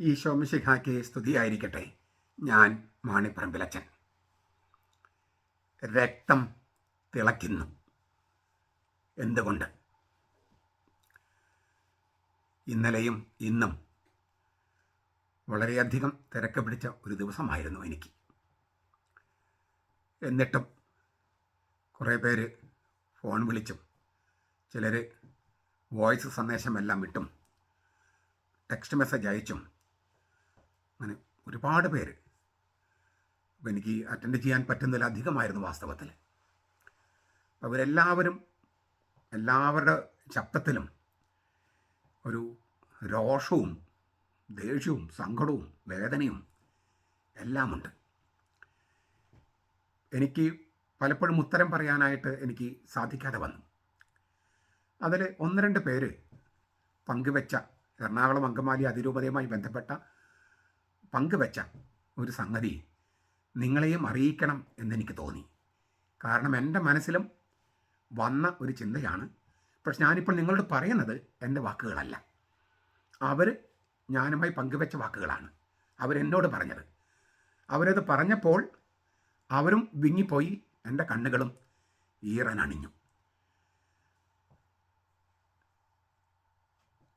ഈശോ മിശിഹായ്ക്ക് സ്തുതിയായിരിക്കട്ടെ. ഞാൻ മാണിപ്പറമ്പിലച്ചൻ. രക്തം തിളയ്ക്കുന്നു. എന്തുകൊണ്ട്? ഇന്നലെയും ഇന്നും വളരെയധികം തിരക്ക് പിടിച്ച ഒരു ദിവസമായിരുന്നു എനിക്ക്. എന്നിട്ടും കുറേ പേര് ഫോൺ വിളിച്ചും ചിലർ വോയിസ് സന്ദേശമെല്ലാം വിട്ടും ടെക്സ്റ്റ് മെസ്സേജ് അയച്ചും അങ്ങനെ ഒരുപാട് പേര്. അപ്പോൾ എനിക്ക് അറ്റൻഡ് ചെയ്യാൻ പറ്റുന്നതിൽ അധികമായിരുന്നു വാസ്തവത്തിൽ. അവരെല്ലാവരും എല്ലാവരുടെ ശബ്ദത്തിലും ഒരു രോഷവും ദേഷ്യവും സങ്കടവും വേദനയും എല്ലാമുണ്ട്. എനിക്ക് പലപ്പോഴും ഉത്തരം പറയാനായിട്ട് എനിക്ക് സാധിക്കാതെ വന്നു. അതിൽ ഒന്ന് രണ്ട് പേര് പങ്കുവെച്ച എറണാകുളം അങ്കമാലി അതിരൂപതയുമായി ബന്ധപ്പെട്ട പങ്കുവെച്ച ഒരു സംഗതി നിങ്ങളെയും അറിയിക്കണം എന്നെനിക്ക് തോന്നി. കാരണം എന്റെ മനസ്സിലും വന്ന ഒരു ചിന്തയാണ്. പക്ഷെ ഞാനിപ്പോൾ നിങ്ങളോട് പറയുന്നത് എന്റെ വാക്കുകളല്ല. അവർ ഞാനുമായി പങ്കുവെച്ച വാക്കുകളാണ്. അവരെന്നോട് പറഞ്ഞത്. അവരത് പറഞ്ഞപ്പോൾ അവരും വിങ്ങിപ്പോയി എന്റെ കണ്ണുകളും ഈറനണിഞ്ഞു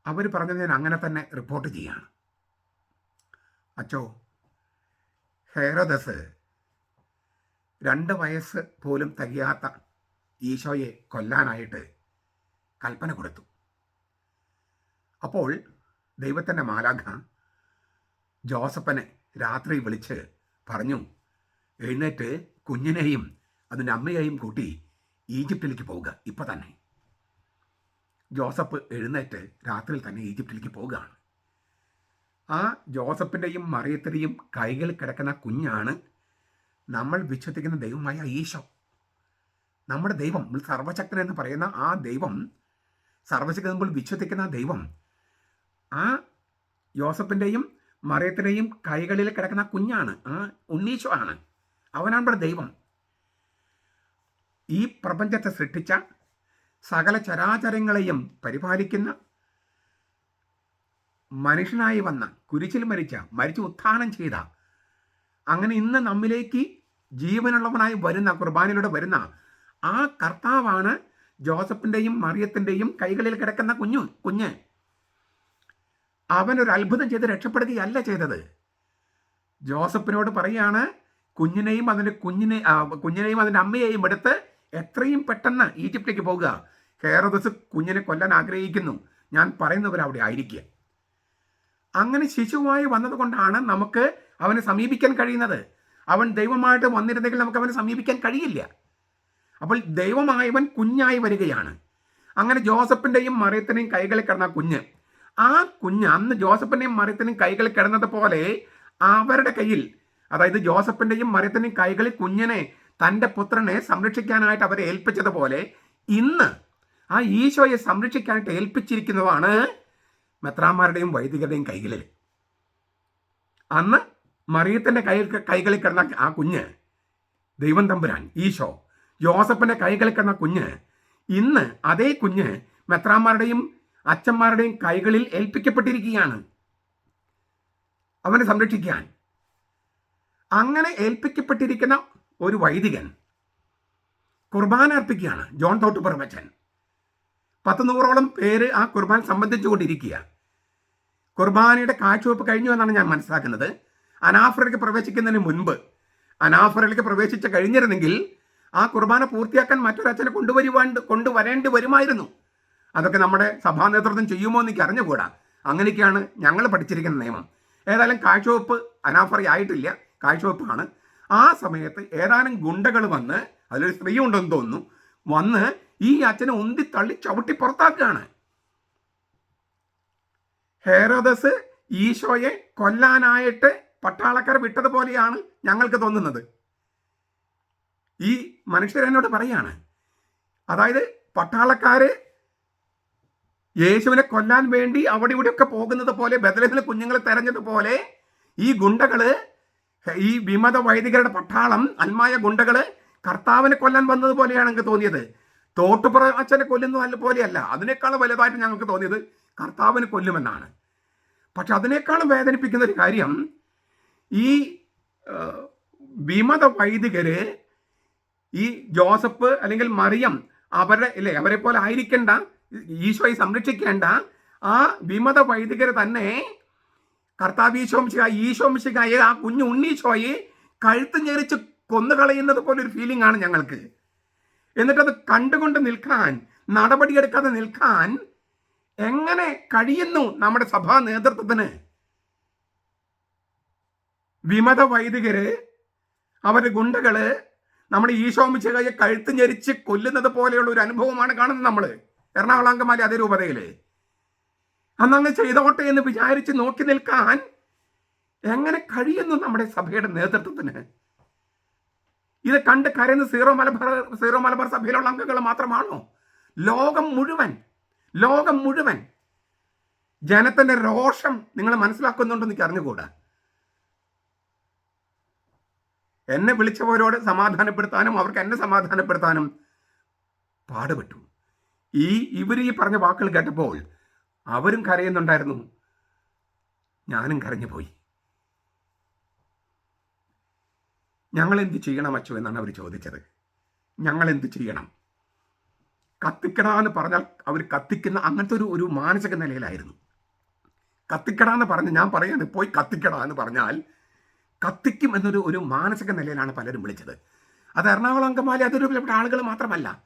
അവർ പറഞ്ഞത് ഞാൻ അങ്ങനെ തന്നെ റിപ്പോർട്ട് ചെയ്യാണ് അച്ചോ ഹേറദസ് രണ്ട് വയസ്സ് പോലും തികയാത്ത ഈശോയെ കൊല്ലാനായിട്ട് കൽപ്പന കൊടുത്തു. അപ്പോൾ ദൈവത്തിന്റെ മാലാഖ ജോസഫനെ രാത്രി വിളിച്ച് പറഞ്ഞു എഴുന്നേറ്റ് കുഞ്ഞിനെയും അതിന്റെ അമ്മയെയും കൂട്ടി ഈജിപ്തിലേക്ക് പോവുക ഇപ്പം തന്നെ. ജോസഫ് എഴുന്നേറ്റ് രാത്രിയിൽ തന്നെ ഈജിപ്തിലേക്ക് പോവുകയാണ്. ആ ജോസഫിന്റെയും മറിയത്തിന്റെയും കൈകളിൽ കിടക്കുന്ന കുഞ്ഞാണ് നമ്മൾ വിശ്വസിക്കുന്ന ദൈവമായ ഈശോ. നമ്മുടെ ദൈവം സർവശക്തൻ എന്ന് പറയുന്ന ആ ദൈവം സർവശക്തൻ നമ്മൾ വിശ്വസിക്കുന്ന ദൈവം ആ ജോസഫിന്റെയും മറിയത്തിന്റെയും കൈകളിൽ കിടക്കുന്ന കുഞ്ഞാണ് ആ ഉണ്ണീശോ ആണ്. അവനാണ് നമ്മുടെ ദൈവം. ഈ പ്രപഞ്ചത്തെ സൃഷ്ടിച്ച സകല ചരാചരങ്ങളെയും പരിപാലിക്കുന്ന മനുഷ്യനായി വന്ന കുരിശിൽ മരിച്ച മരിച്ചു ഉത്ഥാനം ചെയ്ത അങ്ങനെ ഇന്ന് നമ്മിലേക്ക് ജീവനുള്ളവനായി വരുന്ന കുർബാനയിലൂടെ വരുന്ന ആ കർത്താവാണ് ജോസഫിന്റെയും മറിയത്തിന്റെയും കൈകളിൽ കിടക്കുന്ന കുഞ്ഞു കുഞ്ഞ്. അവനൊരു അത്ഭുതം ചെയ്ത് രക്ഷപ്പെടുകയല്ല ചെയ്തത്. ജോസഫിനോട് പറയാണ് കുഞ്ഞിനെയും അതിന്റെ കുഞ്ഞിനെ കുഞ്ഞിനെയും അതിന്റെ അമ്മയെയും എടുത്ത് എത്രയും പെട്ടെന്ന് ഈജിപ്തിലേക്ക് പോകുക ഹേറോദസ് കുഞ്ഞിനെ കൊല്ലാൻ ആഗ്രഹിക്കുന്നു. ഞാൻ പറയുന്നവർ അവിടെ ആയിരിക്കുക. അങ്ങനെ ശിശുവായി വന്നതുകൊണ്ടാണ് നമുക്ക് അവനെ സമീപിക്കാൻ കഴിയുന്നത്. അവൻ ദൈവമായിട്ട് വന്നിരുന്നെങ്കിൽ നമുക്ക് അവനെ സമീപിക്കാൻ കഴിയില്ല. അപ്പോൾ ദൈവമായവൻ കുഞ്ഞായി വരികയാണ്. അങ്ങനെ ജോസഫിന്റെയും മറിയത്തിന്റെയും കൈകളിൽ കിടന്ന കുഞ്ഞ് ആ കുഞ്ഞ് അന്ന് ജോസഫിന്റെയും മറിയത്തിന്റെയും കൈകളിൽ കിടന്നത് പോലെ അവരുടെ കയ്യിൽ അതായത് ജോസഫിന്റെയും മറിയത്തിന്റെയും കൈകളിൽ കുഞ്ഞിനെ തന്റെ പുത്രനെ സംരക്ഷിക്കാനായിട്ട് അവരെ ഏൽപ്പിച്ചതുപോലെ ഇന്ന് ആ ഈശോയെ സംരക്ഷിക്കാനായിട്ട് ഏൽപ്പിച്ചിരിക്കുന്നതാണ് മെത്രാന്മാരുടെയും വൈദികരുടെയും കൈകളിൽ അന്ന് മറിയത്തിന്റെ കൈ കൈകളിൽ കിടന്ന ആ കുഞ്ഞ് ദൈവം തമ്പുരാൻ ഈശോ ജോസഫിന്റെ കൈകളിൽ കിടന്ന കുഞ്ഞ് ഇന്ന് അതേ കുഞ്ഞ് മെത്രാന്മാരുടെയും അച്ഛന്മാരുടെയും കൈകളിൽ ഏൽപ്പിക്കപ്പെട്ടിരിക്കുകയാണ്. അവനെ സംരക്ഷിക്കാൻ. അങ്ങനെ ഏൽപ്പിക്കപ്പെട്ടിരിക്കുന്ന ഒരു വൈദികൻ കുർബാന അർപ്പിക്കുകയാണ് ജോൺ തോട്ടുപുറമച്ചൻ പത്ത് നൂറോളം പേര് ആ കുർബാൻ സംബന്ധിച്ചുകൊണ്ടിരിക്കുക. കുർബാനയുടെ കാഴ്ചവെപ്പ് കഴിഞ്ഞു എന്നാണ് ഞാൻ മനസ്സിലാക്കുന്നത്. അനാഫറിലേക്ക് പ്രവേശിക്കുന്നതിന് മുൻപ് അനാഫറിലേക്ക് പ്രവേശിച്ച് കഴിഞ്ഞിരുന്നെങ്കിൽ ആ കുർബാന പൂർത്തിയാക്കാൻ മറ്റൊരച്ഛനെ കൊണ്ടുവരുവാൻ കൊണ്ടുവരേണ്ടി വരുമായിരുന്നു. അതൊക്കെ നമ്മുടെ സഭാ നേതൃത്വം ചെയ്യുമോ എന്ന് എനിക്ക് അറിഞ്ഞുകൂടാ. അങ്ങനെയൊക്കെയാണ് ഞങ്ങൾ പഠിച്ചിരിക്കുന്ന നിയമം. ഏതായാലും കാഴ്ചവെപ്പ് അനാഫറി ആയിട്ടില്ല കാഴ്ചവെപ്പാണ്. ആ സമയത്ത് ഏതാനും ഗുണ്ടകൾ വന്ന് അതിലൊരു സ്ത്രീ ഉണ്ടെന്ന് തോന്നുന്നു വന്ന് ഈ അച്ഛനെ ഒന്തി തള്ളി ചവിട്ടി പുറത്താക്കുകയാണ്. ഹേറോദസ് ഈശോയെ കൊല്ലാനായിട്ട് പട്ടാളക്കാർ വിട്ടതുപോലെയാണ് ഞങ്ങൾക്ക് തോന്നുന്നത്. ഈ മനുഷ്യരെന്നോട് പറയാണ് അതായത് പട്ടാളക്കാര് യേശുവിനെ കൊല്ലാൻ വേണ്ടി അവിടെ ഇവിടെയൊക്കെ പോകുന്നത് പോലെ ബദലഹിലെ കുഞ്ഞുങ്ങളെ തെരഞ്ഞതുപോലെ ഈ ഗുണ്ടകൾ ഈ വിമത വൈദികരുടെ പട്ടാളം അന്മായ ഗുണ്ടകൾ കർത്താവിനെ കൊല്ലാൻ വന്നതുപോലെയാണ് എനിക്ക് തോന്നിയത്. തോട്ടുപുറ അച്ഛനെ കൊല്ലുന്ന നല്ല പോലെയല്ല. അതിനേക്കാൾ വലുതായിട്ട് ഞങ്ങൾക്ക് തോന്നിയത് കർത്താവിനെ കൊല്ലുമെന്നാണ്. പക്ഷെ അതിനേക്കാളും വേദനിപ്പിക്കുന്ന ഒരു കാര്യം ഈ വിമത വൈദികര് ഈ ജോസഫ് അല്ലെങ്കിൽ മറിയം അവരെ ഇല്ലേ അവരെ പോലെ ആയിരിക്കേണ്ട ഈശോയെ സംരക്ഷിക്കേണ്ട ആ വിമത വൈദികര് തന്നെ കർത്താവ് ഈശോംശിക ഈശോംശികായെ ആ കുഞ്ഞു ഉണ്ണീശോയെ കഴുത്ത് ഞെരിച്ച് കൊന്നുകളയുന്നത് പോലെ ഒരു ഫീലിംഗ് ആണ് ഞങ്ങൾക്ക്. എന്നിട്ടത് കണ്ടുകൊണ്ട് നിൽക്കാൻ നടപടിയെടുക്കാതെ നിൽക്കാൻ എങ്ങനെ കഴിയുന്നു നമ്മുടെ സഭാ നേതൃത്വത്തിന്? വിമത വൈദികര് അവരുടെ ഗുണ്ടകൾ നമ്മുടെ ഈശോമിച്ചകയെ കഴുത്ത് ഞെരിച്ച് കൊല്ലുന്നത് പോലെയുള്ള ഒരു അനുഭവമാണ് കാണുന്നത് നമ്മൾ എറണാകുളം അങ്കമാലി അതേ രൂപതയിൽ. അന്നങ്ങ് ചെയ്തോട്ടെ എന്ന് വിചാരിച്ച് നോക്കി നിൽക്കാൻ എങ്ങനെ കഴിയുന്നു നമ്മുടെ സഭയുടെ നേതൃത്വത്തിന്? ഇത് കണ്ട് കരയുന്ന സീറോ മലബാർ സീറോ മലബാർ സഭയിലുള്ള അംഗങ്ങൾ മാത്രമാണോ? ലോകം മുഴുവൻ ലോകം മുഴുവൻ ജനത്തിന്റെ രോഷം നിങ്ങൾ മനസ്സിലാക്കുന്നുണ്ടെന്ന് എനിക്ക് അറിഞ്ഞുകൂടാ. എന്നെ വിളിച്ചവരോട് സമാധാനപ്പെടുത്താനും അവർക്ക് എന്നെ സമാധാനപ്പെടുത്താനും പാടുപെട്ടു. ഈ ഇവർ ഈ പറഞ്ഞ വാക്കുകൾ കേട്ടപ്പോൾ അവരും കരയുന്നുണ്ടായിരുന്നു. ഞാനും കരഞ്ഞുപോയി. ഞങ്ങൾ എന്ത് ചെയ്യണം അച്ചു എന്നാണ് അവർ ചോദിച്ചത്. ഞങ്ങൾ എന്ത് ചെയ്യണം? കത്തിക്കടാന്ന് പറഞ്ഞാൽ അവർ കത്തിക്കുന്ന അങ്ങനത്തെ ഒരു ഒരു മാനസിക നിലയിലായിരുന്നു. കത്തിക്കടാന്ന് പറഞ്ഞ് ഞാൻ പറയാണ് പോയി കത്തിക്കടാ എന്ന് പറഞ്ഞാൽ കത്തിക്കും എന്നൊരു ഒരു മാനസിക നിലയിലാണ് പലരും വിളിച്ചത്. അത് എറണാകുളം അങ്കമാലി അതൊരു ഇവിടെ ആളുകൾ മാത്രമല്ല.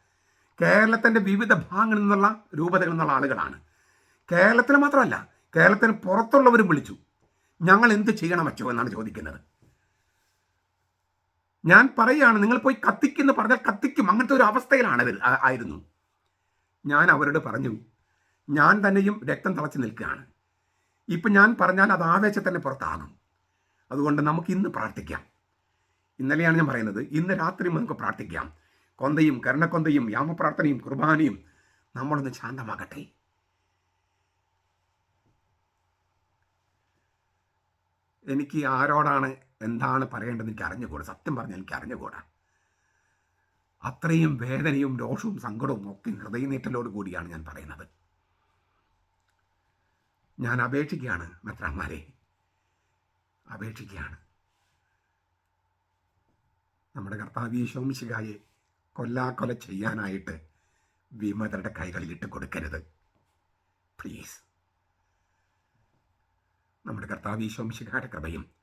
കേരളത്തിന്റെ വിവിധ ഭാഗങ്ങളിൽ നിന്നുള്ള രൂപതകളിൽ നിന്നുള്ള ആളുകളാണ്. കേരളത്തിൽ മാത്രമല്ല കേരളത്തിന് പുറത്തുള്ളവരും വിളിച്ചു. ഞങ്ങൾ എന്ത് ചെയ്യണം അച്ചോ? എന്നാണ് ചോദിക്കുന്നത്. ഞാൻ പറയുകയാണ് നിങ്ങൾ പോയി കത്തിക്കുന്ന പറഞ്ഞാൽ കത്തിക്കും. അങ്ങനത്തെ ഒരു അവസ്ഥയിലാണ് ആയിരുന്നു. ഞാൻ അവരോട് പറഞ്ഞു ഞാൻ തന്നെയും രക്തം തളച്ച് നിൽക്കുകയാണ്. ഇപ്പം ഞാൻ പറഞ്ഞാൽ അത് ആവേശത്തന്നെ പുറത്താകും. അതുകൊണ്ട് നമുക്ക് ഇന്ന് പ്രാർത്ഥിക്കാം. ഇന്നലെയാണ് ഞാൻ പറയുന്നത് ഇന്ന് രാത്രി നമുക്ക് പ്രാർത്ഥിക്കാം. കൊന്തയും കരുണക്കൊന്തയും യാമപ്രാർത്ഥനയും കുർബാനയും നമ്മളൊന്ന് ശാന്തമാകട്ടെ. എനിക്ക് ആരോടാണ് എന്താണ് പറയേണ്ടത് എനിക്ക് അറിഞ്ഞുകൂടാ. സത്യം പറഞ്ഞാൽ എനിക്ക് അറിഞ്ഞുകൂടാ. അത്രയും വേദനയും രോഷവും സങ്കടവും ഒക്കെ ഹൃദയനേറ്റലോട് കൂടിയാണ് ഞാൻ പറയുന്നത്. ഞാൻ അപേക്ഷിക്കുകയാണ് മെത്രാന്മാരെ. അപേക്ഷിക്കുകയാണ്. നമ്മുടെ കർത്താവ് ശിഖായെ കൊല്ലാക്കൊല ചെയ്യാനായിട്ട് വിമതരുടെ കൈകളിൽ ഇട്ട് കൊടുക്കരുത്. പ്ലീസ് നമ്മുടെ കർത്താവ് ഈശോമിശികായുടെ കൃപയും